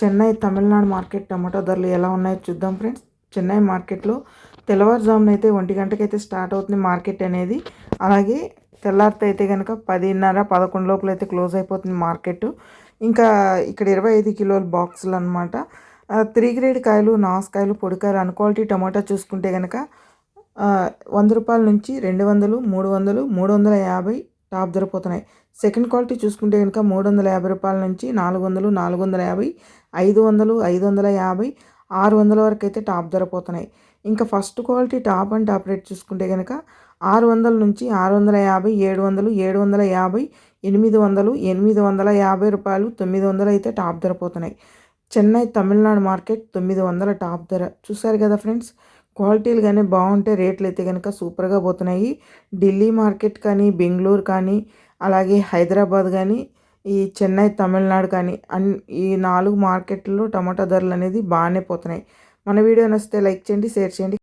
Chennai Tamil Nadu market tomato ధరలు ఎలా ఉన్నాయో చూద్దాం ఫ్రెండ్స్. చెన్నై మార్కెట్లో తెల్లవారుజామున అయితే ఒంటి గంటకైతే స్టార్ట్ అవుతుంది మార్కెట్ అనేది. అలాగే తెల్లారితే అయితే కనుక పదిన్నర పదకొండు లోపల అయితే క్లోజ్ అయిపోతుంది మార్కెట్. ఇంకా ఇక్కడ ఇరవై ఐదు కిలోల బాక్సులు అనమాట త్రీ గ్రేడ్ కాయలు నాసుకాయలు పొడికాయలు అన్క్వాలిటీ టమాటా చూసుకుంటే కనుక వంద రూపాయల నుంచి రెండు వందలు మూడు వందలు మూడు వందల యాభై టాప్ ధరపోతున్నాయి సెకండ్ క్వాలిటీ చూసుకుంటే కనుక మూడు వందల యాభై రూపాయల నుంచి నాలుగు వందలు నాలుగు వందల యాభై ఐదు వందలు ఐదు వందల యాభై ఆరు వందల వరకు అయితే టాప్ ధర పోతున్నాయి ఇంకా first quality top and top rate చూసుకుంటే కనుక ఆరు వందల నుంచి ఆరు వందల యాభై ఏడు వందలు ఏడు వందల యాభై ఎనిమిది వందలు ఎనిమిది వందల యాభై రూపాయలు తొమ్మిది వందలు అయితే టాప్ ధర పోతున్నాయి చెన్నై తమిళనాడు మార్కెట్ తొమ్మిది వందల టాప్ ధర. చూసారు కదా ఫ్రెండ్స్? క్వాలిటీలు కానీ బాగుంటే రేట్లు అయితే కనుక సూపర్గా పోతున్నాయి. ఢిల్లీ మార్కెట్ కానీ బెంగళూరు కానీ అలాగే హైదరాబాద్ కానీ ఈ చెన్నై తమిళనాడు కానీ అన్ ఈ నాలుగు మార్కెట్లో టమాటా ధరలు అనేది బాగానే పోతున్నాయి. మన వీడియో నచ్చితే లైక్ చేయండి షేర్ చేయండి.